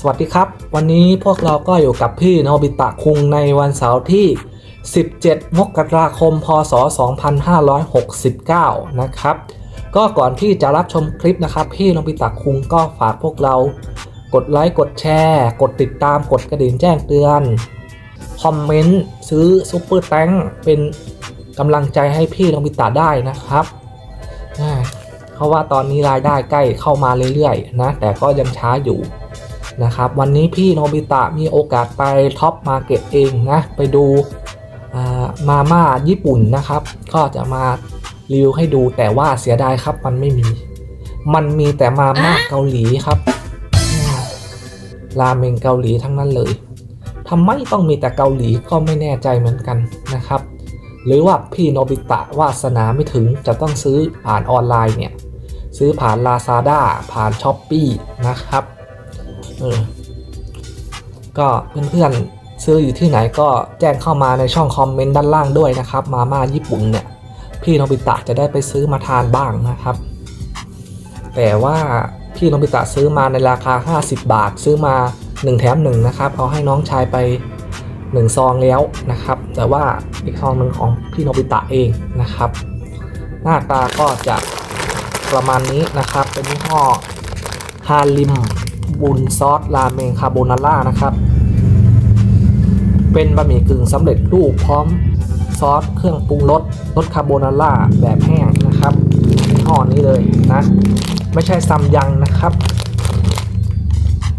สวัสดีครับ วันนี้พวกเราก็อยู่กับพี่โนบิตะคุงในวันเสาร์ที่ 17 มกราคม พศ 2569 นะครับ ก็ก่อนที่จะรับชมคลิปนะครับ พี่โนบิตะคุงก็ฝากพวกเรา กดไลค์กดแชร์ กดติดตามกดกระดิ่งแจ้งเตือน คอมเมนต์ ซื้อซุปเปอร์แตงเป็นกำลังใจให้พี่โนบิตะได้นะครับเพราะว่าตอนนี้รายได้ใกล้เข้ามาเรื่อยๆนะแต่ก็ยังช้าอยู่ นะครับ วันนี้พี่โนบิตะมีโอกาสไปท็อปมาเก็ตเองนะ ไปดูอ่ามาม่าญี่ปุ่นนะครับ ก็จะมารีวิวให้ดูแต่ว่าเสียดายครับมันไม่มี มันมีแต่มาม่าเกาหลีครับอ่าราเมงเกาหลีทั้งนั้นเลยทำไมต้องมีแต่เกาหลีก็ไม่แน่ใจเหมือนกันนะครับ หรือว่าพี่โนบิตะวาสนาไม่ถึงจะต้องซื้อผ่านออนไลน์เนี่ย ซื้อผ่าน Lazada ผ่าน s h อ p e e นะครับ เออ ก็เพื่อนๆซื้ออยู่ที่ไหนก็แจ้งเข้ามาในช่องคอมเมนต์ด้านล่างด้วยนะครับ มาม่าญี่ปุ่นเนี่ย พี่โนบิตะจะได้ไปซื้อมาทานบ้างนะครับ แต่ว่าพี่โนบิตะซื้อมาในราคา 50 บาท ซื้อมา 1 แถม 1 นะครับ เอาให้น้องชายไป 1 ซองแล้วนะครับ แต่ว่าอีกซองหนึ่งของพี่โนบิตะเองนะครับ หน้าตาก็จะประมาณนี้นะครับ เป็นยี่ห้อฮาริม บุนซอสราเมงคาโบนาร่านะครับ เป็นบะหมี่กึ่งสำเร็จรูปพร้อมซอสเครื่องปรุงรสรสคาโบนาร่าแบบแห้งนะครับยี่อนี้เลยนะ ไม่ใช่ซัมยังนะครับ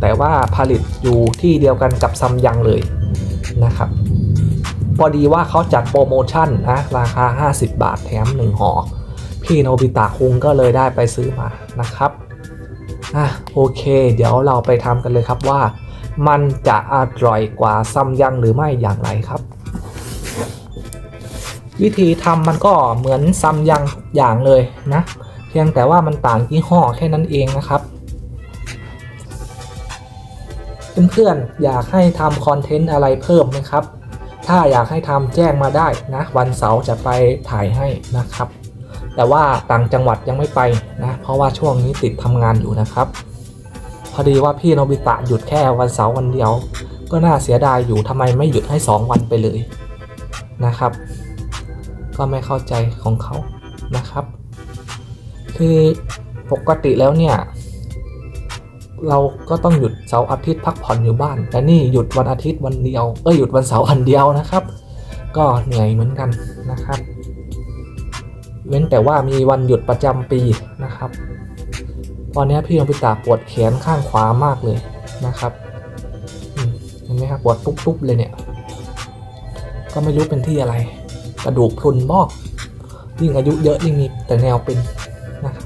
แต่ว่าผลิตอยู่ที่เดียวกันกับซัมยังเลยนะครับพอดีว่าเขาจัดโปรโมชั่นนะราคา 50 บาทแถม 1ห่อพี่โนบิตะคุงก็เลยได้ไปซื้อมานะครับ อะโอเค เดี๋ยวเราไปทำกันเลยครับว่า มันจะอร่อยกว่าซัมยังหรือไม่อย่างไรครับ วิธีทำมันก็เหมือนซัมยังอย่างเลยนะ เพียงแต่ว่ามันต่างยี่ห้อแค่นั้นเองนะครับเพื่อนๆอยากให้ทำคอนเทนต์อะไรเพิ่มไหมครับ ถ้าอยากให้ทำแจ้งมาได้นะ วันเสาร์จะไปถ่ายให้นะครับ แต่ว่าต่างจังหวัดยังไม่ไปนะเพราะว่าช่วงนี้ติดทำงานอยู่นะครับ พอดีว่าพี่โนบิตะหยุดแค่วันเสาร์วันเดียว ก็น่าเสียดายอยู่ทำไมไม่หยุดให้ 2 วันไปเลยนะครับ ก็ไม่เข้าใจของเขานะครับ คือปกติแล้วเนี่ยเราก็ต้องหยุดเสาร์อาทิตย์พักผ่อนอยู่บ้าน แต่นี่หยุดวันอาทิตย์วันเดียว เอ้ยหยุดวันเสาร์วันเดียวนะครับ ก็เหนื่อยเหมือนกันนะครับ เว้นแต่ว่ามีวันหยุดประจำปีนะครับ ตอนนี้พี่โนบิตะปวดแขนข้างขวามากเลยนะครับเห็นไหมครับปวดตุ๊บๆเลยเนี่ย ก็ไม่รู้เป็นที่อะไร กระดูกพรุนบอกยิ่งอายุเยอะยิ่งมีแต่แนวเป็นนะครับ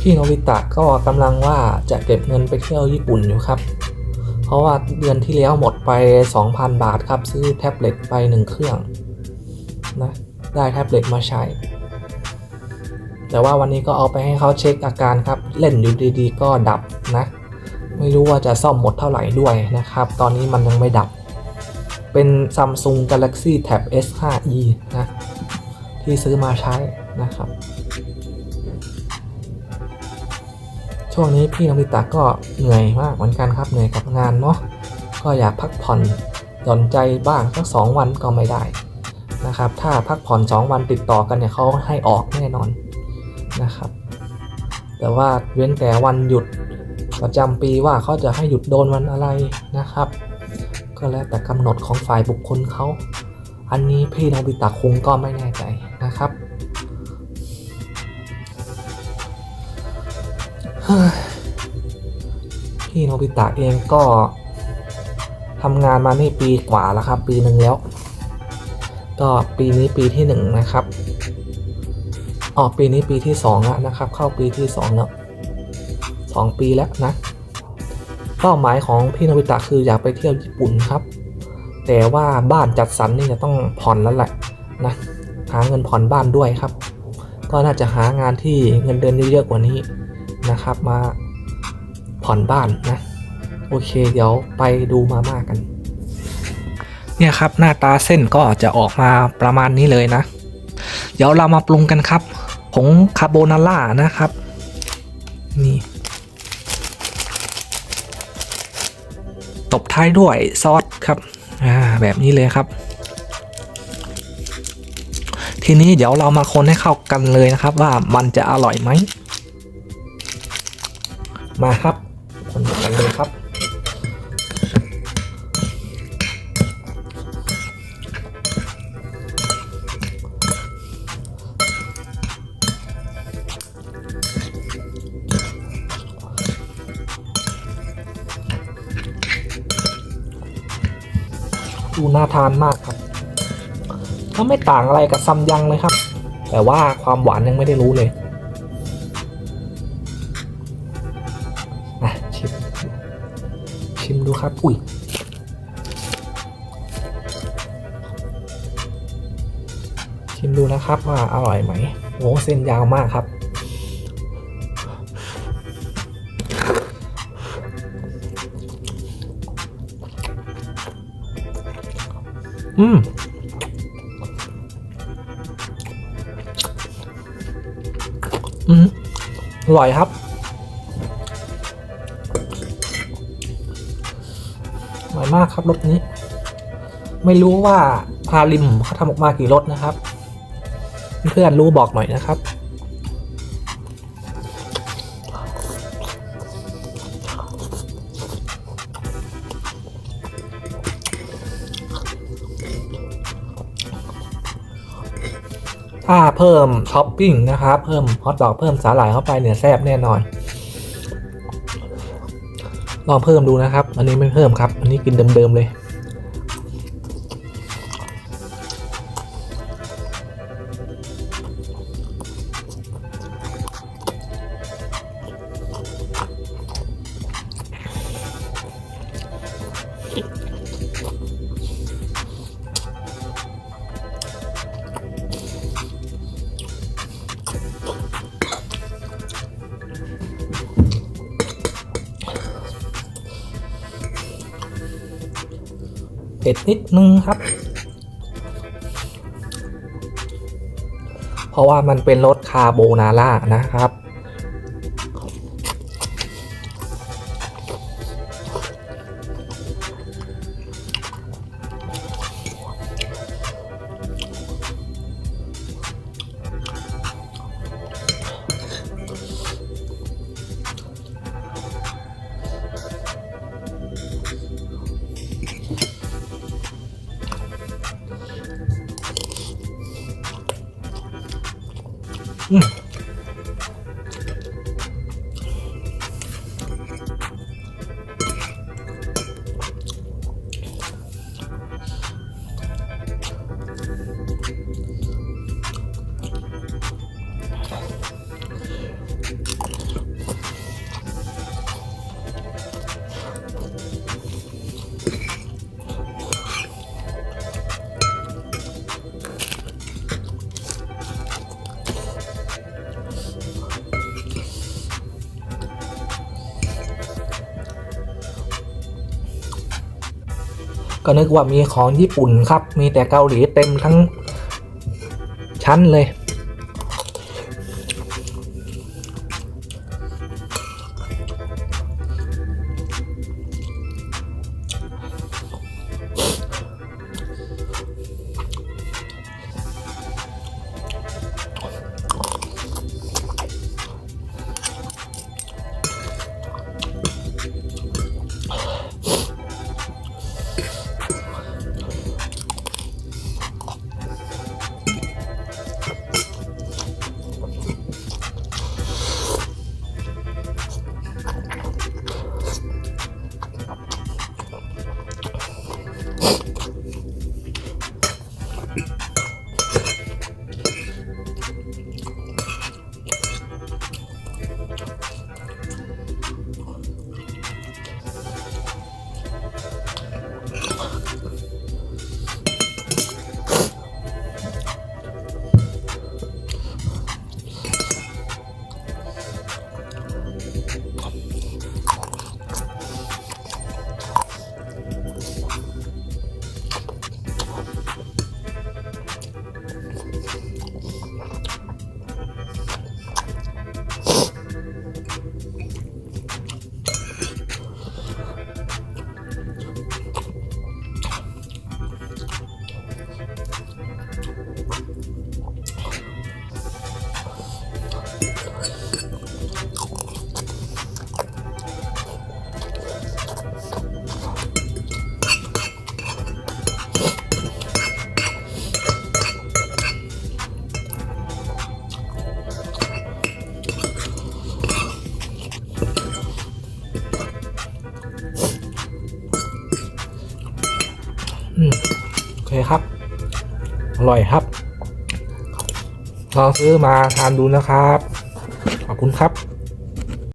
พี่โนบิตะก็กำลังว่าจะเก็บเงินไปเที่ยวญี่ปุ่นอยู่ครับ ราะว่าเดือนที่แล้วหมดไป 2,000 บาทครับ ซื้อแท็บเล็ตไป 1 เครื่องนะได้แท็บเล็ตมาใช้ แต่ว่าวันนี้ก็เอาไปให้เขาเช็คอาการครับ เล่นอยู่ดีๆ ก็ดับนะ ไม่รู้ว่าจะซ่อมหมดเท่าไหร่ด้วยนะครับ ตอนนี้มันยังไม่ดับ เป็น Samsung Galaxy Tab S5e นะที่ซื้อมาใช้นะครับ ช่วงนี้พี่นวิตะก็เหนื่อยมากเหมือนกันครับเหนื่อยกับงานเนาะก็อยากพักผ่อนหย่อนใจบ้างสักสองวันก็ไม่ได้นะครับ ถ้าพักผ่อน 2 วันติดต่อกันเนี่ยเขาให้ออกแน่นอนนะครับ แต่ว่าเว้นแต่วันหยุดประจำปีว่าเขาจะให้หยุดโดนวันอะไรนะครับ ก็แล้วแต่กำหนดของฝ่ายบุคคลเขา อันนี้พี่นบิตะคุงก็ไม่แน่ใจนะครับ พี่โนบิตะเองก็ทำงานมานี่ปีกว่าแล้วครับ ปีหนึ่งแล้ว ก็ปีนี้ปีที่หนึ่งนะครับอ๋อปีนี้ปีที่สองแล้วนะครับ เข้าปีที่สองแล้วสองปีแล้วนะเป้าหมายของพี่โนบิตะคืออยากไปเที่ยวญี่ปุ่นครับ แต่ว่าบ้านจัดสรรนี่จะต้องผ่อนแล้วแหละนะหาเงินผ่อนบ้านด้วยครับ ก็น่าจะหางานที่เงินเดือนเยอะๆกว่านี้ นะครับ มาผ่อนบ้านนะ โอเค เดี๋ยวไปดูมาม่ากัน เนี่ยครับหน้าตาเส้นก็จะออกมาประมาณนี้เลยนะ เดี๋ยวเรามาปรุงกันครับผงคาโบนาร่านะครับ นี่ตบท้ายด้วยซอสครับ อ่า แบบนี้เลยครับ ทีนี้เดี๋ยวเรามาคนให้เข้ากันเลยนะครับ ว่ามันจะอร่อยไหม มาครับ คนกันเลยครับ ดูน่าทานมากครับ ก็ไม่ต่างอะไรกับซัมยังเลยครับ แต่ว่าความหวานยังไม่ได้รู้เลย ครับ อุ้ยชิมดูนะครับว่าอร่อยไหมโอ้เส้นยาวมากครับ อืมอืมอร่อยครับ มากครับรสนี้ ไม่รู้ว่าพาลิมเขาทำออกมากี่รสนะครับ เพื่อนรู้บอกหน่อยนะครับถ้าเพิ่มท็อปปิ้งนะครับ เพิ่มฮอทดอกเพิ่มสาหร่ายเข้าไปเนี่ยแซ่บแน่นอน ลองเพิ่มดูนะครับ อันนี้ไม่เพิ่มครับ อันนี้กินเดิมๆเลย เผ็ดนิดนึงครับ เพราะว่ามันเป็นรสคาโบนาร่านะครับ ก็นึกว่ามีของญี่ปุ่นครับ มีแต่เกาหลีเต็มทั้งชั้นเลย อร่อยครับลองซื้อมาทานดูนะครับ ขอบคุณครับ